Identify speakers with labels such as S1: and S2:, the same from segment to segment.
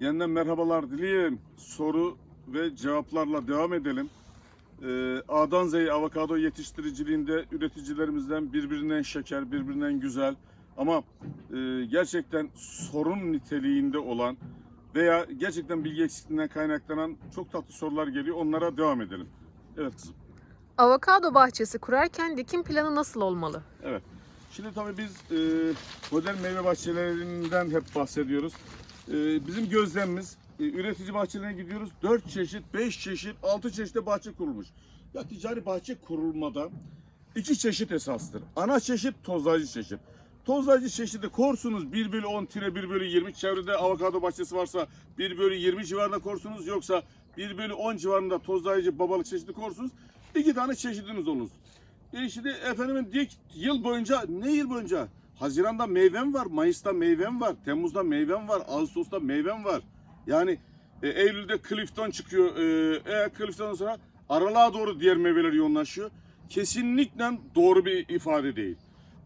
S1: Yeniden merhabalar dileyim. Soru ve cevaplarla devam edelim. Ee, A'dan Z'ye avokado yetiştiriciliğinde üreticilerimizden birbirinden şeker, birbirinden güzel ama e, gerçekten sorun niteliğinde olan veya gerçekten bilgi eksikliğinden kaynaklanan çok tatlı sorular geliyor. Onlara devam edelim. Evet kızım.
S2: Avokado bahçesi kurarken dikim planı nasıl olmalı?
S1: Evet. Şimdi tabii biz e, modern meyve bahçelerinden hep bahsediyoruz. E, bizim gözlemimiz e, üretici bahçelerine gidiyoruz. 4 çeşit, 5 çeşit, 6 çeşitte bahçe kurulmuş. Ya ticari bahçe kurulmada iki çeşit esastır. Ana çeşit tozlayıcı çeşit. Tozlayıcı çeşidi korsunuz 1 bölü 10 tire 1 bölü 20 çevrede avokado bahçesi varsa 1 bölü 20 civarında korsunuz yoksa 1 bölü 10 civarında tozlayıcı babalık çeşidi korsunuz. İki tane çeşidiniz olur. E şimdi efendimin dik yıl boyunca ne yıl boyunca? Haziran'da meyvem var, Mayıs'ta meyvem var, Temmuz'da meyvem var, Ağustos'ta meyvem var. Yani e, Eylül'de Clifton çıkıyor. E, e, Clifton'dan sonra aralığa doğru diğer meyveler yoğunlaşıyor. Kesinlikle doğru bir ifade değil.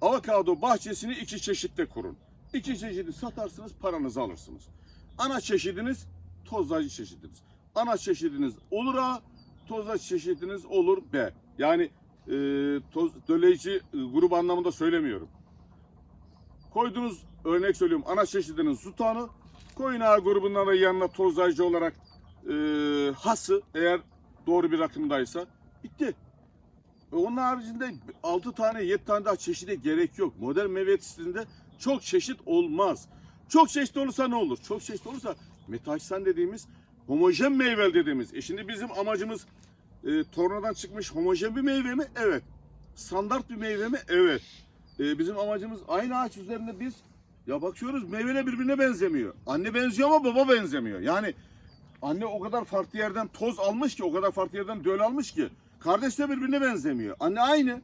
S1: Avokado bahçesini iki çeşitte kurun. İki çeşidi satarsınız, paranızı alırsınız. Ana çeşidiniz tozlayıcı çeşidiniz. Ana çeşidiniz olur A, tozlayıcı çeşidiniz olur B. Yani e, toz, dölleyici e, grup anlamında söylemiyorum. Koydunuz örnek söylüyorum ana çeşidinin sultanı koyun ağa grubundan da yanına tozlayıcı olarak e, hası eğer doğru bir rakımdaysa bitti. E, onun haricinde 6 tane 7 tane daha çeşide gerek yok. Modern meyve yetiştirdiğinde çok çeşit olmaz. Çok çeşit olursa ne olur? Çok çeşit olursa metaşsan dediğimiz homojen meyvel dediğimiz. E şimdi bizim amacımız e, tornadan çıkmış homojen bir meyve mi? Evet. Standart bir meyve mi? Evet. E, bizim amacımız aynı ağaç üzerinde biz ya bakıyoruz meyveler birbirine benzemiyor. Anne benziyor ama baba benzemiyor. Yani anne o kadar farklı yerden toz almış ki, o kadar farklı yerden döl almış ki kardeş de birbirine benzemiyor. Anne aynı.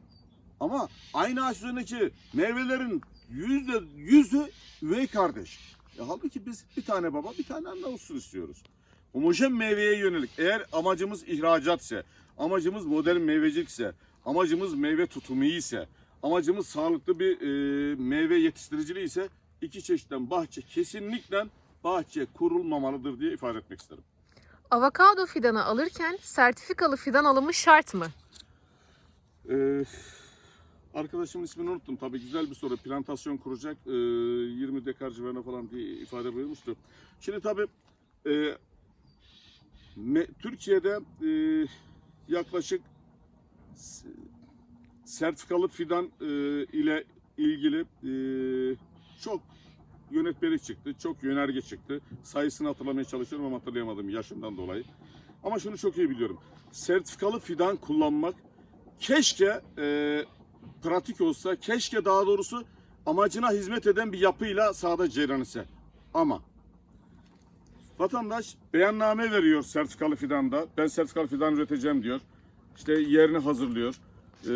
S1: Ama aynı ağaç üzerindeki meyvelerin yüzde yüzü üvey kardeş. Ya halbuki biz bir tane baba bir tane anne olsun istiyoruz. Homojen meyveye yönelik eğer amacımız ihracat ise, amacımız modern meyvecilik ise, amacımız meyve tutumu ise, amacımız sağlıklı bir e, meyve yetiştiriciliği ise iki çeşitten bahçe kesinlikle bahçe kurulmamalıdır diye ifade etmek isterim.
S2: Avokado fidanı alırken sertifikalı fidan alımı şart mı?
S1: Ee, arkadaşımın ismini unuttum. Tabii güzel bir soru. Plantasyon kuracak. ee, 20 dekar civarında falan diye ifade buyurmuştu. Şimdi tabii ee, me- Türkiye'de ee, yaklaşık sertifikalı fidan ee, ile ilgili ee, çok yönetmelik çıktı. Çok yönerge çıktı. Sayısını hatırlamaya çalışıyorum ama hatırlayamadım yaşımdan dolayı. Ama şunu çok iyi biliyorum. Sertifikalı fidan kullanmak keşke e, pratik olsa, keşke daha doğrusu amacına hizmet eden bir yapıyla sahada cereyan etse. Ama vatandaş beyanname veriyor sertifikalı fidanda. Ben sertifikalı fidan üreteceğim diyor. İşte yerini hazırlıyor. E,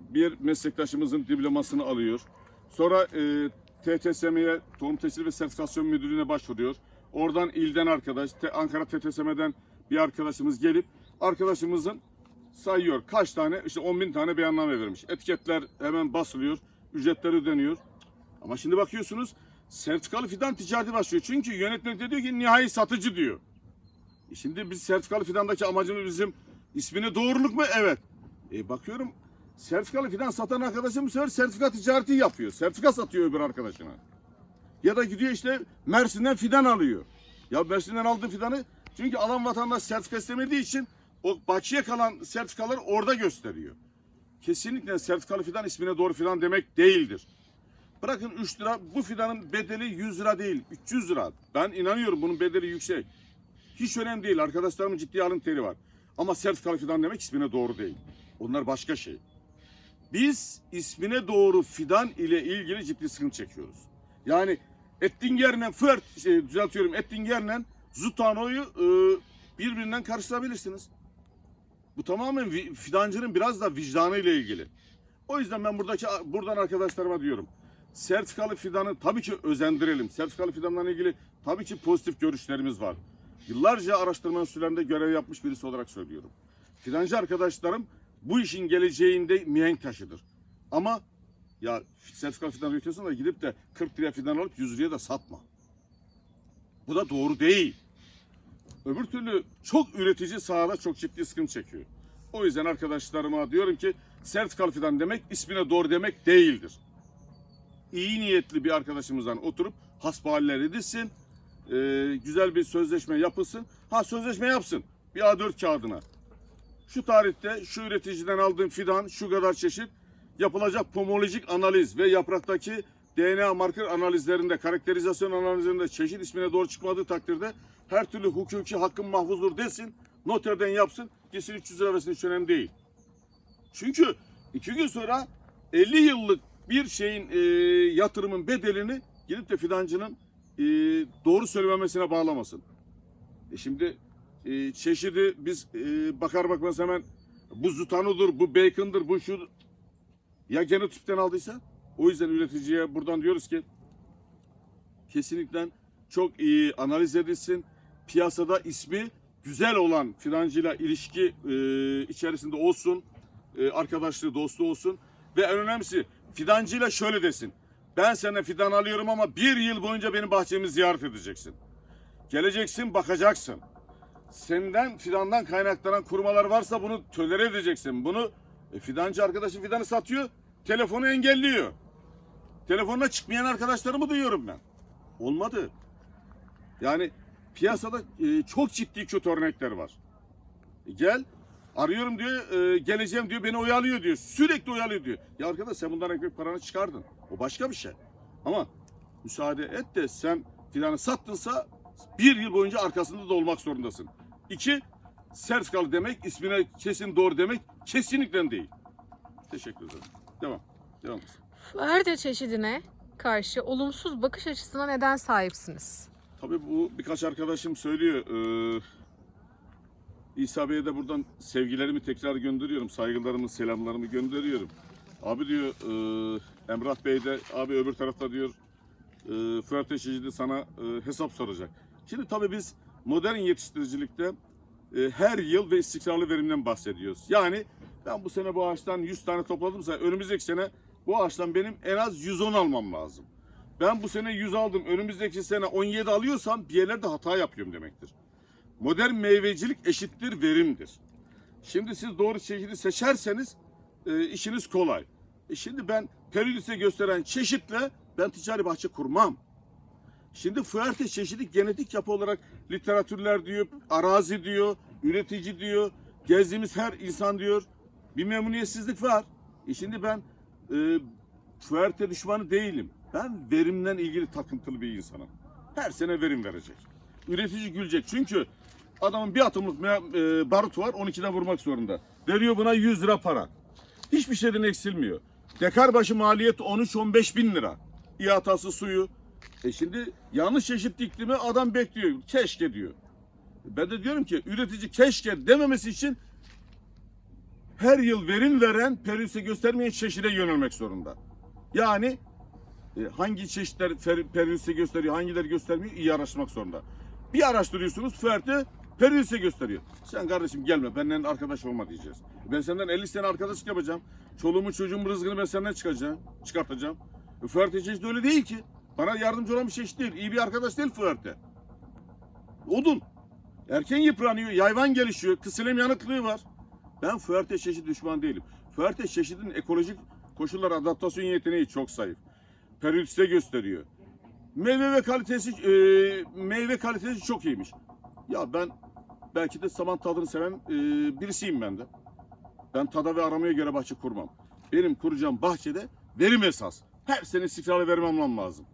S1: bir meslektaşımızın diplomasını alıyor. Sonra e, TTSM'ye, Tohum Tesiri ve Sertifikasyon Müdürlüğü'ne başvuruyor. Oradan ilden arkadaş, Ankara TTSM'den bir arkadaşımız gelip arkadaşımızın sayıyor. Kaç tane? İşte 10 bin tane beyanname vermiş. Etiketler hemen basılıyor. Ücretler ödeniyor. Ama şimdi bakıyorsunuz sertifikalı fidan ticareti başlıyor. Çünkü yönetmelik diyor ki nihai satıcı diyor. E şimdi biz sertifikalı fidandaki amacımız bizim ismini doğruluk mu? Evet. E bakıyorum sertifikalı fidan satan arkadaşım bu sefer sertifika ticareti yapıyor. Sertifika satıyor öbür arkadaşına. Ya da gidiyor işte Mersin'den fidan alıyor. Ya Mersin'den aldığı fidanı çünkü alan vatandaş sertifika istemediği için o bahçeye kalan sertifikaları orada gösteriyor. Kesinlikle sertifikalı fidan ismine doğru fidan demek değildir. Bırakın 3 lira bu fidanın bedeli 100 lira değil 300 lira. Ben inanıyorum bunun bedeli yüksek. Hiç önemli değil arkadaşlarımın ciddi alın teri var. Ama sertifikalı fidan demek ismine doğru değil. Onlar başka şey. Biz ismine doğru fidan ile ilgili ciddi sıkıntı çekiyoruz. Yani Ettinger'le Fırt, şey, düzeltiyorum Ettinger'le Zutano'yu e, birbirinden karıştırabilirsiniz. Bu tamamen fidancının biraz da vicdanı ile ilgili. O yüzden ben buradaki buradan arkadaşlarıma diyorum. Sertifikalı fidanı tabii ki özendirelim. Sertifikalı fidanlarla ilgili tabii ki pozitif görüşlerimiz var. Yıllarca araştırma enstitülerinde görev yapmış birisi olarak söylüyorum. Fidancı arkadaşlarım bu işin geleceğinde mihenk taşıdır. Ama ya sertifikalı fidan üretiyorsan da gidip de 40 liraya fidan alıp 100 liraya da satma. Bu da doğru değil. Öbür türlü çok üretici sahada çok ciddi sıkıntı çekiyor. O yüzden arkadaşlarıma diyorum ki sertifikalı fidan demek ismine doğru demek değildir. İyi niyetli bir arkadaşımızdan oturup hasbihaliler edilsin. güzel bir sözleşme yapılsın. Ha sözleşme yapsın. Bir A4 kağıdına. Şu tarihte şu üreticiden aldığım fidan şu kadar çeşit yapılacak pomolojik analiz ve yapraktaki DNA marker analizlerinde, karakterizasyon analizlerinde çeşit ismine doğru çıkmadığı takdirde her türlü hukuki hakkın mahfuzdur desin, noterden yapsın, gitsin 300 lira versin hiç önemli değil. Çünkü iki gün sonra 50 yıllık bir şeyin e, yatırımın bedelini gidip de fidancının e, doğru söylememesine bağlamasın. E şimdi e, çeşidi biz e, bakar bakmaz hemen bu zutanudur, bu bacon'dır, bu şu ya genotipten aldıysa o yüzden üreticiye buradan diyoruz ki kesinlikle çok iyi analiz edilsin. Piyasada ismi güzel olan fidancıyla ilişki e, içerisinde olsun. E, arkadaşlığı, dostluğu olsun. Ve en önemlisi fidancıyla şöyle desin. Ben senden fidan alıyorum ama bir yıl boyunca benim bahçemi ziyaret edeceksin. Geleceksin, bakacaksın. Senden fidandan kaynaklanan kurumalar varsa bunu tölere edeceksin. Bunu e, fidancı arkadaşın fidanı satıyor, telefonu engelliyor. Telefonuna çıkmayan arkadaşlarımı duyuyorum ben. Olmadı. Yani piyasada e, çok ciddi kötü örnekler var. E, gel, arıyorum diyor, e, geleceğim diyor, beni oyalıyor diyor. Sürekli oyalıyor diyor. Ya arkadaş sen bundan ekmek paranı çıkardın. O başka bir şey. Ama müsaade et de sen filanı sattınsa bir yıl boyunca arkasında da olmak zorundasın. İki, sertifikalı demek, ismine kesin doğru demek kesinlikle değil. Teşekkür ederim. Devam. Devam.
S2: Fuerte çeşidine karşı olumsuz bakış açısına neden sahipsiniz?
S1: Tabii bu birkaç arkadaşım söylüyor. Ee, İsa Bey'e de buradan sevgilerimi tekrar gönderiyorum. Saygılarımı, selamlarımı gönderiyorum. Abi diyor e, Emrah Bey de abi öbür tarafta diyor e, Fuerte çeşidi sana e, hesap soracak. Şimdi tabii biz modern yetiştiricilikte e, her yıl ve istikrarlı verimden bahsediyoruz. Yani ben bu sene bu ağaçtan 100 tane topladımsa önümüzdeki sene bu ağaçtan benim en az 110 almam lazım. Ben bu sene 100 aldım. Önümüzdeki sene 17 alıyorsam bir yerlerde hata yapıyorum demektir. Modern meyvecilik eşittir verimdir. Şimdi siz doğru çeşidi seçerseniz e, işiniz kolay. E şimdi ben perülise gösteren çeşitle ben ticari bahçe kurmam. Şimdi fuerte çeşidi genetik yapı olarak literatürler diyor, arazi diyor, üretici diyor, gezdiğimiz her insan diyor. Bir memnuniyetsizlik var. E şimdi ben e, fuerte düşmanı değilim. Ben verimden ilgili takıntılı bir insanım. Her sene verim verecek. Üretici gülecek. Çünkü adamın bir atımlık e, barutu var 12'den vurmak zorunda. Veriyor buna 100 lira para. Hiçbir şeyden eksilmiyor. Dekar başı maliyet 13-15 bin lira. İhatası suyu. E şimdi yanlış çeşit dikti mi adam bekliyor. Keşke diyor. Ben de diyorum ki üretici keşke dememesi için her yıl verim veren perülse göstermeyen çeşide yönelmek zorunda. Yani e, hangi çeşitler perülse gösteriyor, hangileri göstermiyor iyi araştırmak zorunda. Bir araştırıyorsunuz ferte perülse gösteriyor. Sen kardeşim gelme benden arkadaş olma diyeceğiz. Ben senden 50 sene arkadaşlık yapacağım. Çoluğumun çocuğumun rızkını ben senden çıkaracağım, çıkartacağım. E, Fuerte çeşidi öyle değil ki. Bana yardımcı olan bir çeşit değil. İyi bir arkadaş değil Fuerte. Odun. Erken yıpranıyor, yayvan gelişiyor, kısilem yanıklığı var. Ben Fuerte çeşidi düşman değilim. Fuerte çeşidin ekolojik koşullar adaptasyon yeteneği çok zayıf. Perülse gösteriyor. Meyve ve kalitesi e, meyve kalitesi çok iyiymiş. Ya ben belki de saman tadını seven e, birisiyim ben de. Ben tada ve aramaya göre bahçe kurmam. Benim kuracağım bahçede verim esas. Her sene istikrarlı verim almam lazım.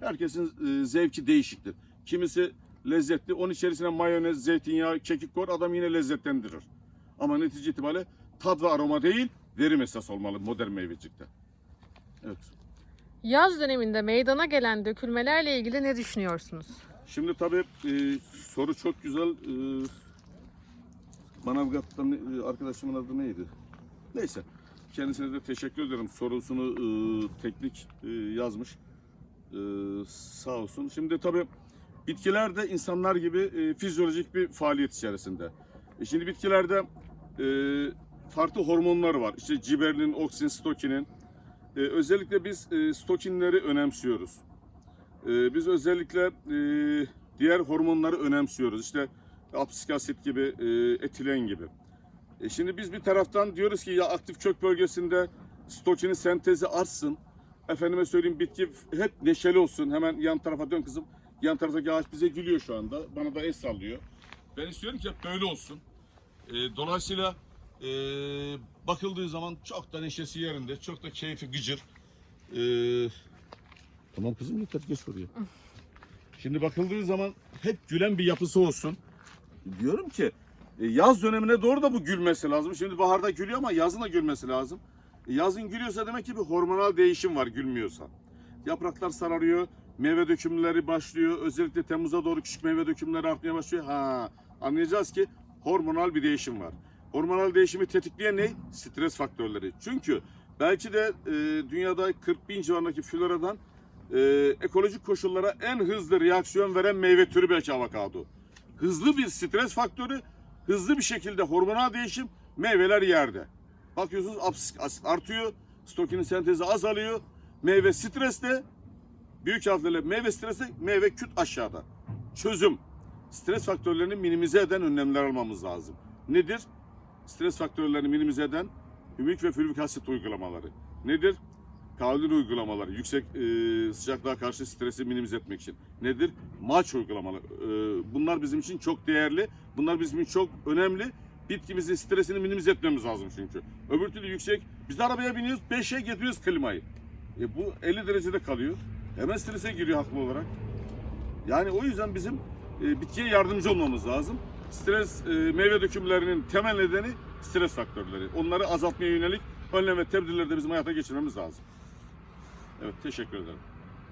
S1: Herkesin e, zevki değişiktir. Kimisi lezzetli, onun içerisine mayonez, zeytinyağı, kekik koy, adam yine lezzetlendirir. Ama netice itibariyle tad ve aroma değil, verim esas olmalı modern meyvecilikte. Evet.
S2: Yaz döneminde meydana gelen dökülmelerle ilgili ne düşünüyorsunuz?
S1: Şimdi tabii e, soru çok güzel. E, Manavgat'tan e, arkadaşımın adı neydi? Neyse. Kendisine de teşekkür ederim. Sorusunu e, teknik e, yazmış. E, sağ olsun. Şimdi tabii bitkiler de insanlar gibi e, fizyolojik bir faaliyet içerisinde. E, şimdi bitkilerde e, farklı hormonlar var. İşte ciberlin, oksin, stokinin. E, özellikle biz e, stokinleri önemsiyoruz. Ee, biz özellikle e, diğer hormonları önemsiyoruz. İşte apsik asit gibi, e, etilen gibi. E şimdi biz bir taraftan diyoruz ki ya aktif kök bölgesinde stokinin sentezi artsın. Efendime söyleyeyim bitki hep neşeli olsun. Hemen yan tarafa dön kızım. Yan taraftaki ağaç bize gülüyor şu anda. Bana da el sallıyor. Ben istiyorum ki hep böyle olsun. E, dolayısıyla e, bakıldığı zaman çok da neşesi yerinde, çok da keyfi gıcır. E, tamam kızım yeter geç oraya. Şimdi bakıldığı zaman hep gülen bir yapısı olsun. Diyorum ki e, yaz dönemine doğru da bu gülmesi lazım. Şimdi baharda gülüyor ama yazın da gülmesi lazım. E, Yazın gülüyorsa demek ki bir hormonal değişim var gülmüyorsa. Yapraklar sararıyor, meyve dökümleri başlıyor. Özellikle Temmuz'a doğru küçük meyve dökümleri artmaya başlıyor. Ha, anlayacağız ki hormonal bir değişim var. Hormonal değişimi tetikleyen ne? Stres faktörleri. Çünkü belki de e, dünyada 40 bin civarındaki floradan e, ekolojik koşullara en hızlı reaksiyon veren meyve türü belki avokado. Hızlı bir stres faktörü, hızlı bir şekilde hormonal değişim, meyveler yerde. Bakıyorsunuz apsik asit artıyor, stokinin sentezi azalıyor, meyve streste, büyük harflerle meyve streste, meyve küt aşağıda. Çözüm. Stres faktörlerini minimize eden önlemler almamız lazım. Nedir? Stres faktörlerini minimize eden hümik ve fülvik asit uygulamaları. Nedir? Kavlin uygulamaları, yüksek e, sıcaklığa karşı stresi minimize etmek için. Nedir? Maç uygulamaları. E, bunlar bizim için çok değerli. Bunlar bizim için çok önemli. Bitkimizin stresini minimize etmemiz lazım çünkü. Öbür türlü yüksek. Biz de arabaya biniyoruz, 5'e getiriyoruz klimayı. E, bu 50 derecede kalıyor. Hemen strese giriyor haklı olarak. Yani o yüzden bizim e, bitkiye yardımcı olmamız lazım. Stres e, meyve dökümlerinin temel nedeni stres faktörleri. Onları azaltmaya yönelik önlem ve tedbirleri de bizim hayata geçirmemiz lazım. Evet teşekkür ederim.